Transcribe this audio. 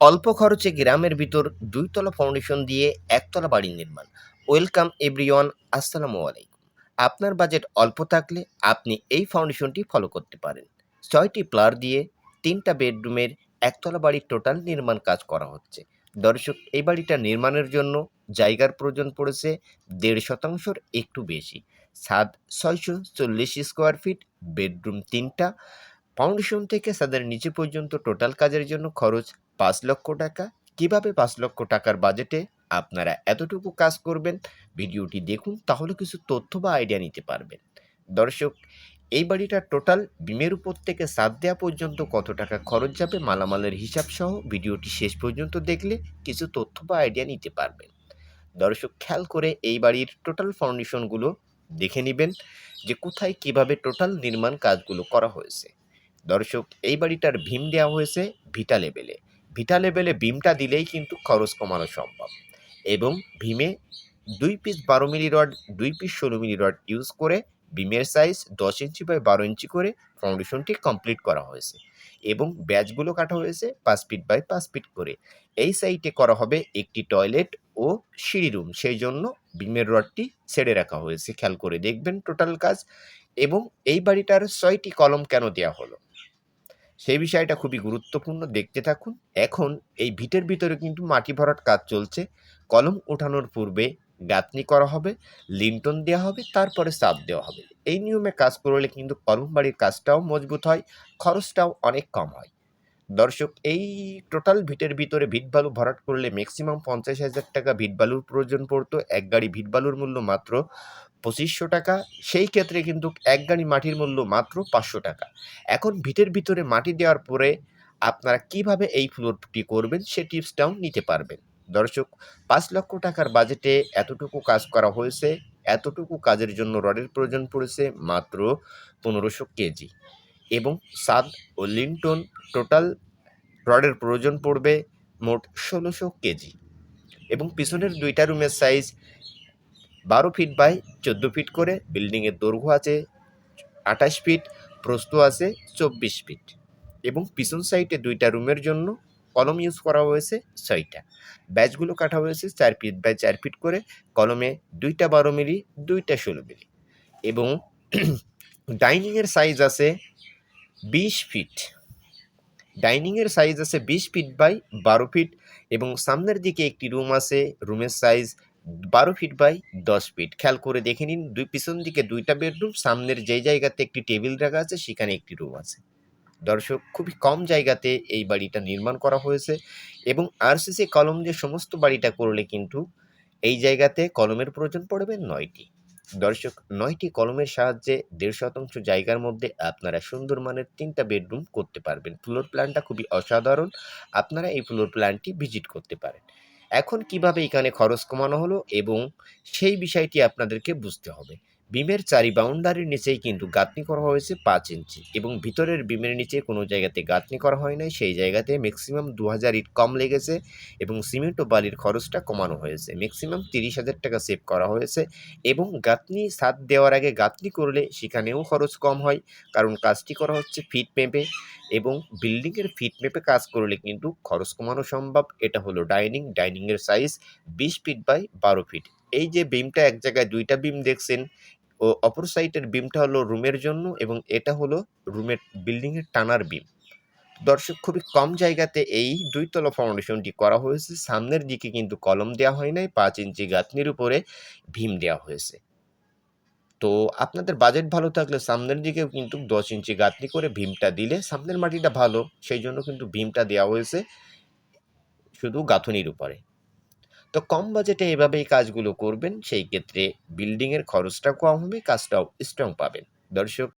অল্প খরচে গ্রামের ভিতর দুইতলা ফাউন্ডেশন দিয়ে একতলা বাড়ি নির্মাণ। ওয়েলকাম এভরিওয়ান আসসালামু আলাইকুম। আপনার বাজেট অল্প থাকলে আপনি এই ফাউন্ডেশনটি ফলো করতে পারেন। ছয়টি প্লার দিয়ে তিনটা বেডরুমের একতলা বাড়ির টোটাল নির্মাণ কাজ করা হচ্ছে। দর্শক, এই বাড়িটা নির্মাণের জন্য জায়গার প্রয়োজন পড়েছে দেড় শতাংশর একটু বেশি। ছাদ ছয়শো চল্লিশ স্কোয়ার ফিট বেডরুম তিনটা ফাউন্ডেশন থেকে ছাদের নিচে পর্যন্ত টোটাল কাজের জন্য খরচ পাঁচ লক্ষ টাকা। কীভাবে পাঁচ লক্ষ টাকার বাজেটে আপনারা এতটুকু কাজ করবেন? ভিডিওটি দেখুন, তাহলে কিছু তথ্য বা আইডিয়া নিতে পারবেন। দর্শক, এই বাড়িটার টোটাল বিমের উপর থেকে সাত দেওয়া পর্যন্ত কত টাকা খরচ যাবে মালামালের হিসাব সহ ভিডিওটি শেষ পর্যন্ত দেখলে কিছু তথ্য বা আইডিয়া নিতে পারবেন। দর্শক, খেয়াল করে এই বাড়ির টোটাল ফাউন্ডেশনগুলো দেখে নেবেন যে কোথায় কীভাবে টোটাল নির্মাণ কাজগুলো করা হয়েছে। দর্শক, এই বাড়িটার ভীম দেওয়া হয়েছে ভিটা লেভেলে ভিটা লেভেলে ভীমটা দিলেই কিন্তু খরচ কমানো সম্ভব। এবং ভীমে দুই পিস বারো মিলি রড, দুই পিস ষোলো মিলি রড ইউজ করে ভীমের সাইজ দশ ইঞ্চি বাই বারো ইঞ্চি করে ফাউন্ডেশনটি কমপ্লিট করা হয়েছে। এবং ব্যাচগুলো কাটা হয়েছে পাঁচ ফিট বাই পাঁচ ফিট করে। এই সাইটে করা হবে একটি টয়লেট ও সিঁড়ি রুম সেই জন্য ভীমের রডটি ছেড়ে রাখা হয়েছে। খেয়াল করে দেখবেন টোটাল কাজ। এবং এই বাড়িটার ছয়টি কলম কেন দেওয়া হলো? সেই বিষয়টা খুবই গুরুত্বপূর্ণ, দেখতে থাকুন। এখন এই ভিটের ভিতরে কিন্তু মাটি ভরাট কাজ চলছে। কলম ওঠানোর পূর্বে গাঁথনি করা হবে, লিন্টন দেওয়া হবে, তারপরে সাপ দেওয়া হবে। এই নিয়মে কাজ করলে কিন্তু কলম বাড়ির কাজটাও মজবুত হয়, খরচটাও অনেক কম হয়। দর্শক, এই টোটাল ভিটের ভিতরে ভিট বালু ভরাট করলে ম্যাক্সিমাম পঞ্চাশ হাজার টাকা ভিট বালুর প্রয়োজন পড়তো। এক গাড়ি ভিট বালুর মূল্য মাত্র পঁচিশশো টাকা। সেই ক্ষেত্রে কিন্তু এক গাড়ি মাটির মূল্য মাত্র পাঁচশো টাকা। এখন ভিটের ভিতরে মাটি দেওয়ার পরে আপনারা কীভাবে এই ফ্লোরটি করবেন সে টিপসটাও নিতে পারবেন। দর্শক, পাঁচ লক্ষ টাকার বাজেটে এতটুকু কাজ করা হয়েছে, এতটুকু কাজের জন্য রডের প্রয়োজন পড়েছে মাত্র পনেরোশো কেজি। এবং সাদ ও লিন্টন টোটাল রডের প্রয়োজন পড়বে মোট ষোলোশো কেজি এবং পিছনের দুইটা রুমের সাইজ বারো ফিট বাই চোদ্দ ফিট করে। বিল্ডিংয়ের দৈর্ঘ্য আছে আঠাশ ফিট, প্রস্থ আছে চব্বিশ ফিট এবং পিছন সাইডে দুইটা রুমের জন্য কলম ইউজ করা হয়েছে ছয়টা। ব্যাচগুলো কাটা হয়েছে চার ফিট বাই চার ফিট করে, কলমে দুইটা বারো মিলি, দুইটা ষোলো মিলি এবং ডাইনিংয়ের সাইজ আছে বিশ ফিট ডাইনিংয়ের সাইজ আছে বিশ ফিট বাই বারো ফিট এবং সামনের দিকে একটি রুম আছে রুমের সাইজ বারো ফিট বাই দশ ফিট খেয়াল করে দেখে নিন, দুই পিছন দিকে দুইটা বেডরুম সামনের যেই জায়গাতে একটি টেবিল রাখা আছে, সেখানে একটি রুম আছে। দর্শক, খুবই কম জায়গাতে এই বাড়িটা নির্মাণ করা হয়েছে এবং আরসিসি কলম দিয়ে সমস্ত বাড়িটা করলে কিন্তু এই জায়গাতে কলমের প্রয়োজন পড়বে নয়টি। দর্শক, নয়টি কলমের সাহায্যে দেড় শতাংশ জায়গার মধ্যে আপনারা সুন্দর মানের তিনটা বেডরুম করতে পারবেন। ফ্লোর প্ল্যানটা খুবই অসাধারণ। আপনারা এই ফ্লোর প্ল্যানটি ভিজিট করতে পারেন। এখন কীভাবে এখানে খরচ কমানো হলো এবং সেই বিষয়টি আপনাদেরকে বুঝতে হবে। বিমের চারি বাউন্ডারির নিচেই কিন্তু গাঁথনি করা হয়েছে পাঁচ ইঞ্চি এবং ভিতরের বিমের নিচে কোনো জায়গাতে গাঁথনি করা হয় নাই। সেই জায়গাতে ম্যাক্সিমাম দু হাজার ইট কম লেগেছে এবং সিমেন্ট ও বালির খরচটা কমানো হয়েছে। ম্যাক্সিমাম তিরিশ হাজার টাকা সেভ করা হয়েছে এবং গাঁথনি সাত দেওয়ার আগে গাঁথনি করলে সেখানেও খরচ কম হয়, কারণ কাজটি করা হচ্ছে ফিট মেপে এবং বিল্ডিংয়ের ফিট মেপে কাজ করলে কিন্তু খরচ কমানো সম্ভব। এটা হলো ডাইনিং, ডাইনিংয়ের সাইজ বিশ ফিট বাই বারো ফিট এই যে বিমটা এক জায়গায় দুইটা বিম দেখছেন ও অপর সাইডের বিমটা হলো রুমের জন্য এবং এটা হলো রুমের বিল্ডিংয়ের টানার বিম। দর্শক, খুবই কম জায়গাতে এই দুইতলা ফাউন্ডেশনটি করা হয়েছে। সামনের দিকে কিন্তু কলম দেওয়া হয় নাই, পাঁচ ইঞ্চি গাঁথনির উপরে ভীম দেওয়া হয়েছে। তো আপনাদের বাজেট ভালো থাকলে সামনের দিকেও কিন্তু দশ ইঞ্চি গাঁথনি করে ভীমটা দিলে সামনের মাটিটা ভালো, সেই জন্য কিন্তু ভীমটা দেওয়া হয়েছে শুধু গাঁথনির উপরে। তো কম বাজেটে এভাবেই কাজগুলো করবেন, সেই ক্ষেত্রে বিল্ডিংয়ের খরচটা কম হবে, কাজটাও স্ট্রং পাবেন। দর্শক